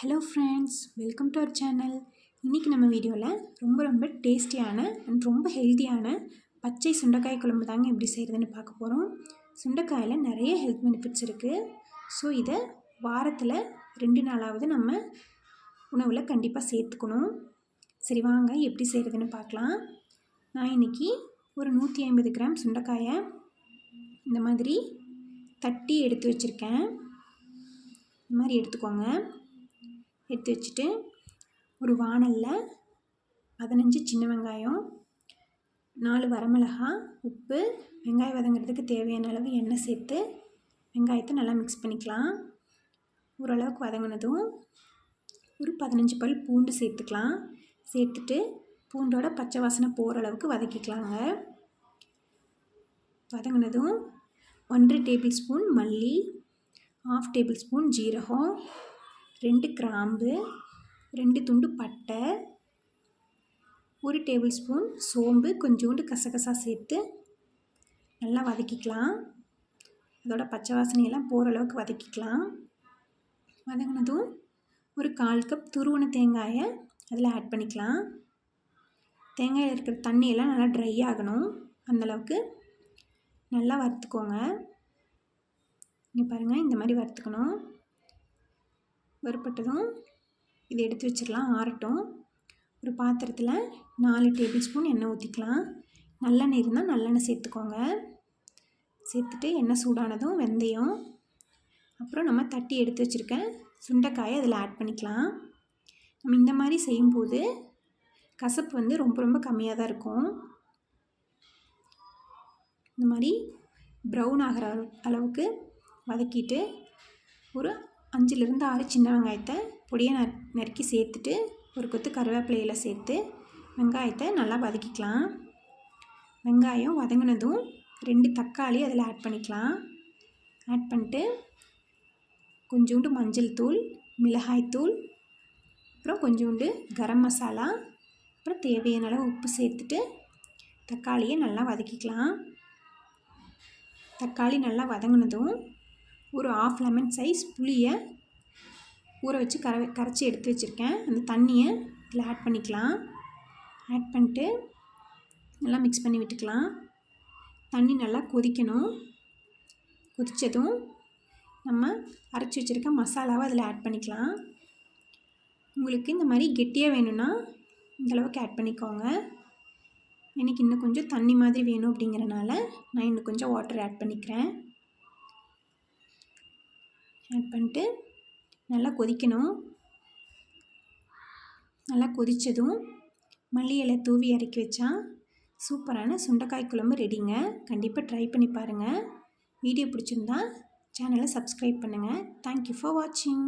Hello friends welcome to our channel இன்றைக்கி நம்ம வீடியோவில் ரொம்ப ரொம்ப டேஸ்டியான அண்ட் ரொம்ப ஹெல்த்தியான பச்சை சுண்டைக்காய் குழம்பு தாங்க எப்படி செய்கிறதுன்னு பார்க்க போகிறோம் சுண்டைக்காயில் நிறைய ஹெல்த் பெனிஃபிட்ஸ் இருக்குது ஸோ இதை வாரத்தில் ரெண்டு நாளாவது நம்ம உணவில் கண்டிப்பாக சேர்த்துக்கணும். சரி வாங்க எப்படி செய்கிறதுன்னு பார்க்கலாம். நான் இன்றைக்கி ஒரு நூற்றி ஐம்பது கிராம் சுண்டைக்காயை இந்த மாதிரி தட்டி எடுத்து வச்சுருக்கேன். இந்த மாதிரி எடுத்துக்கோங்க. எடுத்து வச்சுட்டு ஒரு வானலில் பதினஞ்சு சின்ன வெங்காயம் நாலு வரமிளகா உப்பு வெங்காயம் வதங்கிறதுக்கு தேவையான அளவு எண்ணெய் சேர்த்து வெங்காயத்தை நல்லா மிக்ஸ் பண்ணிக்கலாம். ஓரளவுக்கு வதங்கினதும் ஒரு பதினஞ்சு பல் பூண்டு சேர்த்துக்கலாம். சேர்த்துட்டு பூண்டோட பச்சை வாசனை போகிற அளவுக்கு வதக்கிக்கலாங்க. வதங்கினதும் ஒன்றரை டேபிள் ஸ்பூன் மல்லி ஆஃப் டேபிள் ஸ்பூன் ஜீரகம் ரெண்டு கிராம்பு ரெண்டு துண்டு பட்டை ஒரு டேபிள் ஸ்பூன் சோம்பு கொஞ்சோண்டு கசகசா சேர்த்து நல்லா வதக்கிக்கலாம். அதோட பச்சை வாசனையெல்லாம் போகிற அளவுக்கு வதக்கிக்கலாம். வதங்கினதும் ஒரு கால் கப் துருவன தேங்காயை அதில் ஆட் பண்ணிக்கலாம். தேங்காயில் இருக்கிற தண்ணியெல்லாம் நல்லா ட்ரை ஆகணும். அந்தளவுக்கு நல்லா வறுத்துக்கோங்க. இங்கே பாருங்கள் இந்த மாதிரி வறுத்துக்கணும். வறுப்பட்டதும் இதை எடுத்து வச்சிடலாம் ஆறட்டும். ஒரு பாத்திரத்தில் நாலு டேபிள் ஸ்பூன் எண்ணெய் ஊற்றிக்கலாம் நல்லெண்ணெய் இருந்தால் நல்லெண்ணெய் சேர்த்துக்கோங்க. சேர்த்துட்டு எண்ணெய் சூடானதும் வெந்தயம். அப்புறம் நம்ம தட்டி எடுத்து வச்சுருக்க சுண்டைக்காயை அதில் ஆட் பண்ணிக்கலாம். நம்ம இந்த மாதிரி செய்யும்போது கசப்பு வந்து ரொம்ப ரொம்ப கம்மியாக தான் இருக்கும். இந்த மாதிரி ப்ரௌன் ஆகிற அளவுக்கு வதக்கிட்டு ஒரு அஞ்சுலேருந்து ஆறு சின்ன வெங்காயத்தை பொடியை ந நறுக்கி சேர்த்துட்டு ஒரு கொத்து கருவேப்பிலையில் சேர்த்து வெங்காயத்தை நல்லா வதக்கிக்கலாம். வெங்காயம் வதங்கினதும் ரெண்டு தக்காளி அதில் ஆட் பண்ணிக்கலாம். ஆட் பண்ணிட்டு கொஞ்சோண்டு மஞ்சள் தூள் மிளகாய் தூள் அப்புறம் கொஞ்சோண்டு கரம் மசாலா அப்புறம் தேவையான அளவு உப்பு சேர்த்துட்டு தக்காளியை நல்லா வதக்கிக்கலாம். தக்காளி நல்லா வதங்கினதும் ஒரு ஆஃப் லெமன் சைஸ் புளியை ஊற வச்சு கர கரைச்சி எடுத்து வச்சுருக்கேன். அந்த தண்ணியை இதில் ஆட் பண்ணிக்கலாம். ஆட் பண்ணிட்டு நல்லா மிக்ஸ் பண்ணி விட்டுக்கலாம். தண்ணி நல்லா கொதிக்கணும். கொதித்ததும் நம்ம அரைச்சி வச்சுருக்க மசாலாவை அதில் ஆட் பண்ணிக்கலாம். உங்களுக்கு இந்த மாதிரி கெட்டியாக வேணும்னா இந்தளவுக்கு ஆட் பண்ணிக்கோங்க. எனக்கு இன்னும் கொஞ்சம் தண்ணி மாதிரி வேணும் அப்படிங்கிறனால நான் இன்னும் கொஞ்சம் வாட்டர் ஆட் பண்ணிக்கிறேன். ஆட் பண்ணிட்டு நல்லா கொதிக்கணும். நல்லா கொதித்ததும் மல்லி இலை தூவி இறக்கி வச்சா சூப்பரான சுண்டைக்காய் குழம்பு ரெடிங்க கண்டிப்பாக ட்ரை பண்ணி பாருங்கள் வீடியோ பிடிச்சிருந்தா சேனலை சப்ஸ்கிரைப் பண்ணுங்கள் தேங்க்யூ ஃபார் வாட்சிங்